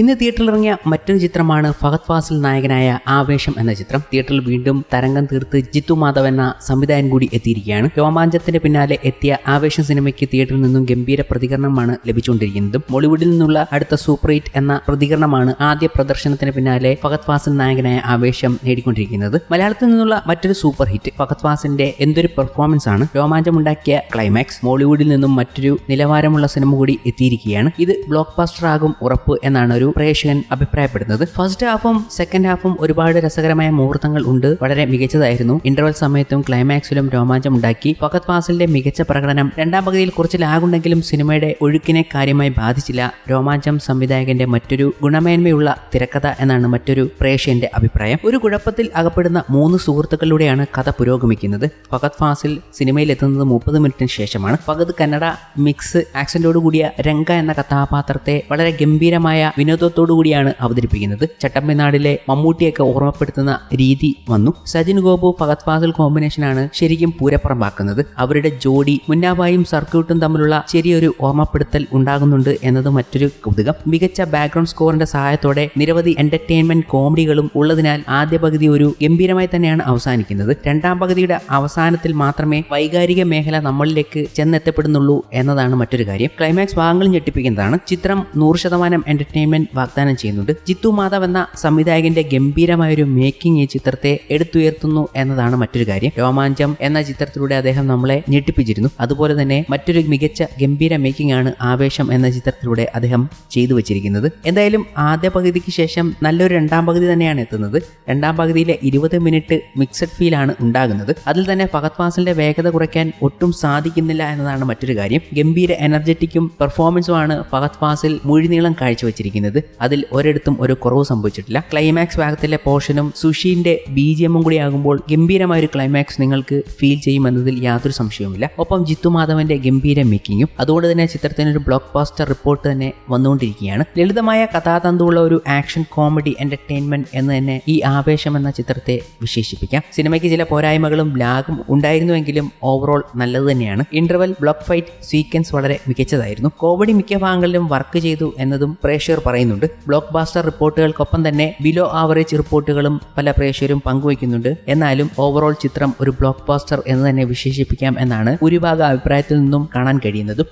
ഇന്ന് തിയേറ്ററിൽ ഇറങ്ങിയ മറ്റൊരു ചിത്രമാണ് ഫഹദ് ഫാസിൽ നായകനായ ആവേശം എന്ന ചിത്രം. തിയേറ്ററിൽ വീണ്ടും തരംഗം തീർത്ത് ജിത്തു മാധവ് എന്ന സംവിധായകൻ കൂടി എത്തിയിരിക്കുകയാണ്. രോമാഞ്ചത്തിന്റെ പിന്നാലെ എത്തിയ ആവേശം സിനിമയ്ക്ക് തിയേറ്ററിൽ നിന്നും ഗംഭീര പ്രതികരണമാണ് ലഭിച്ചുകൊണ്ടിരിക്കുന്നതും. ബോളിവുഡിൽ നിന്നുള്ള അടുത്ത സൂപ്പർ ഹിറ്റ് എന്ന പ്രതികരണമാണ് ആദ്യ പ്രദർശനത്തിന് പിന്നാലെ ഫഹദ് ഫാസിൽ നായകനായ ആവേശം നേടിക്കൊണ്ടിരിക്കുന്നത്. മലയാളത്തിൽ നിന്നുള്ള മറ്റൊരു സൂപ്പർ ഹിറ്റ് ഫഹദ് ഫാസിന്റെ എന്തൊരു പെർഫോമൻസ് ആണ്. രോമാഞ്ചമുണ്ടാക്കിയ ക്ലൈമാക്സ് ബോളിവുഡിൽ നിന്നും മറ്റൊരു നിലവാരമുള്ള സിനിമ കൂടി എത്തിയിരിക്കുകയാണ്. ഇത് ബ്ലോക്ക് ബാസ്റ്റർ ആകും ഉറപ്പ് എന്നാണ് ഒരു പ്രേക്ഷകൻ അഭിപ്രായപ്പെടുന്നത്. ഫസ്റ്റ് ഹാഫും സെക്കൻഡ് ഹാഫും ഒരുപാട് രസകരമായ മുഹൂർത്തങ്ങൾ ഉണ്ട്. വളരെ മികച്ചതായിരുന്നു. ഇന്റർവൽ സമയത്തും ക്ലൈമാക്സിലും രോമാഞ്ചം ഉണ്ടാക്കി. ഫഹദ് ഫാസിലിന്റെ മികച്ച പ്രകടനം രണ്ടാം പകുതിയിൽ കുറച്ച് ലാഗുണ്ടെങ്കിലും സിനിമയുടെ ഒഴുക്കിനെ കാര്യമായി ബാധിച്ചില്ല. രോമാഞ്ചം സംവിധായകന്റെ മറ്റൊരു ഗുണമേന്മയുള്ള തിരക്കഥ എന്നാണ് മറ്റൊരു പ്രേക്ഷകന്റെ അഭിപ്രായം. ഒരു കുഴപ്പത്തിൽ അകപ്പെടുന്ന മൂന്ന് സുഹൃത്തുക്കളിലൂടെയാണ് കഥ പുരോഗമിക്കുന്നത്. ഫഹദ് ഫാസിൽ സിനിമയിൽ എത്തുന്നത് മുപ്പത് മിനിറ്റിന് ശേഷമാണ്. ഫഹദ് കന്നഡ മിക്സ് ആക്സന്റോട് കൂടിയ രംഗ എന്ന കഥാപാത്രത്തെ വളരെ ഗംഭീരമായ വിനോദത്തോടു കൂടിയാണ് അവതരിപ്പിക്കുന്നത്. ചട്ടമ്പിനാടിലെ മമ്മൂട്ടിയൊക്കെ ഓർമ്മപ്പെടുത്തുന്ന രീതി വന്നു. സജിൻ ഗോപു ഫഹദ് ഫാസിൽ കോമ്പിനേഷനാണ് ശരിക്കും പൂരപ്പുറമാക്കുന്നത് അവരുടെ ജോഡി മുന്നാബായും സർക്യൂട്ടും തമ്മിലുള്ള ചെറിയൊരു ഓർമ്മപ്പെടുത്തൽ ഉണ്ടാകുന്നുണ്ട് എന്നത് മറ്റൊരു കൗതുകം. മികച്ച ബാക്ക്ഗ്രൗണ്ട് സ്കോറിന്റെ സഹായത്തോടെ നിരവധി എന്റർടൈൻമെന്റ് കോമഡികളും ഉള്ളതിനാൽ ആദ്യ പകുതി ഒരു ഗംഭീരമായി തന്നെയാണ് അവസാനിക്കുന്നത്. രണ്ടാം പകുതിയുടെ അവസാനത്തിൽ മാത്രമേ വൈകാരിക മേഖല നമ്മളിലേക്ക് ചെന്നെത്തപ്പെടുന്നുള്ളൂ എന്നതാണ് മറ്റൊരു കാര്യം. ക്ലൈമാക്സ് ഭാഗങ്ങൾ ഞെട്ടിപ്പിക്കുന്നതാണ്. ചിത്രം നൂറ് ശതമാനം എന്റർടൈൻമെന്റ് വാഗ്ദാനം ചെയ്യുന്നുണ്ട്. ജിത്തു മാധവ് എന്ന സംവിധായകന്റെ ഗംഭീരമായ ഒരു മേക്കിംഗ് ഈ ചിത്രത്തെ എടുത്തുയർത്തുന്നു എന്നതാണ് മറ്റൊരു കാര്യം. രോമാഞ്ചം എന്ന ചിത്രത്തിലൂടെ അദ്ദേഹം നമ്മളെ ഞെട്ടിപ്പിച്ചിരുന്നു. അതുപോലെ തന്നെ മറ്റൊരു മികച്ച ഗംഭീര മേക്കിംഗ് ആണ് ആവേശം എന്ന ചിത്രത്തിലൂടെ അദ്ദേഹം ചെയ്തു വെച്ചിരിക്കുന്നത്. എന്തായാലും ആദ്യ പകുതിക്ക് ശേഷം നല്ലൊരു രണ്ടാം പകുതി തന്നെയാണ് എത്തുന്നത്. രണ്ടാം പകുതിയിലെ ഇരുപത് മിനിറ്റ് മിക്സഡ് ഫീൽ ആണ് ഉണ്ടാകുന്നത്. അതിൽ തന്നെ ഫഹദ് ഫാസിലിന്റെ വേഗത കുറയ്ക്കാൻ ഒട്ടും സാധിക്കുന്നില്ല എന്നതാണ് മറ്റൊരു കാര്യം. ഗംഭീര എനർജറ്റിക്കും പെർഫോമൻസുമാണ് ഫഹദ് ഫാസിൽ മുഴുനീളം കാഴ്ചവെച്ചിരിക്കുന്നത്. അതിൽ ഒരിടത്തും ഒരു കുറവ് സംഭവിച്ചിട്ടില്ല. ക്ലൈമാക്സ് ഭാഗത്തിലെ പോർഷനും സുഷീന്റെ ബി ജി എമ്മും കൂടി ആകുമ്പോൾ ഗംഭീരമായ ഒരു ക്ലൈമാക്സ് നിങ്ങൾക്ക് ഫീൽ ചെയ്യുമെന്നതിൽ യാതൊരു സംശയവുമില്ല. ഒപ്പം ജിത്തു മാധവന്റെ ഗംഭീര മേക്കിങ്ങും അതുകൊണ്ട് തന്നെ ചിത്രത്തിന് ഒരു ബ്ലോക്ക് ബാസ്റ്റർ റിപ്പോർട്ട് തന്നെ വന്നുകൊണ്ടിരിക്കുകയാണ്. ലളിതമായ കഥാതന്തുള്ള ഒരു ആക്ഷൻ കോമഡി എന്റർടൈൻമെന്റ് എന്ന് തന്നെ ഈ ആവേശം എന്ന ചിത്രത്തെ വിശേഷിപ്പിക്കാം. സിനിമയ്ക്ക് ചില പോരായ്മകളും ലാഗും ഉണ്ടായിരുന്നുവെങ്കിലും ഓവറോൾ നല്ലത് തന്നെയാണ്. ഇന്റർവൽ ബ്ലോക്ക് ഫൈറ്റ് സീക്വൻസ് വളരെ മികച്ചതായിരുന്നു. കോമഡി മിക്ക ഭാഗങ്ങളിലും വർക്ക് ചെയ്തു എന്നതും പ്രേക്ഷകർ പറയുന്നുണ്ട്. ബ്ലോക്ക് ബാസ്റ്റർ റിപ്പോർട്ടുകൾക്കൊപ്പം തന്നെ ബിലോ ആവറേജ് റിപ്പോർട്ടുകളും പല പ്രേക്ഷകരും പങ്കുവയ്ക്കുന്നുണ്ട്. എന്നാലും ഓവറോൾ ചിത്രം ഒരു ബ്ലോക്ക് ബാസ്റ്റർ എന്ന് തന്നെ വിശേഷിപ്പിക്കാം എന്നാണ് ഭൂരിഭാഗം അഭിപ്രായത്തിൽ നിന്നും കാണാൻ കഴിയുന്നതും.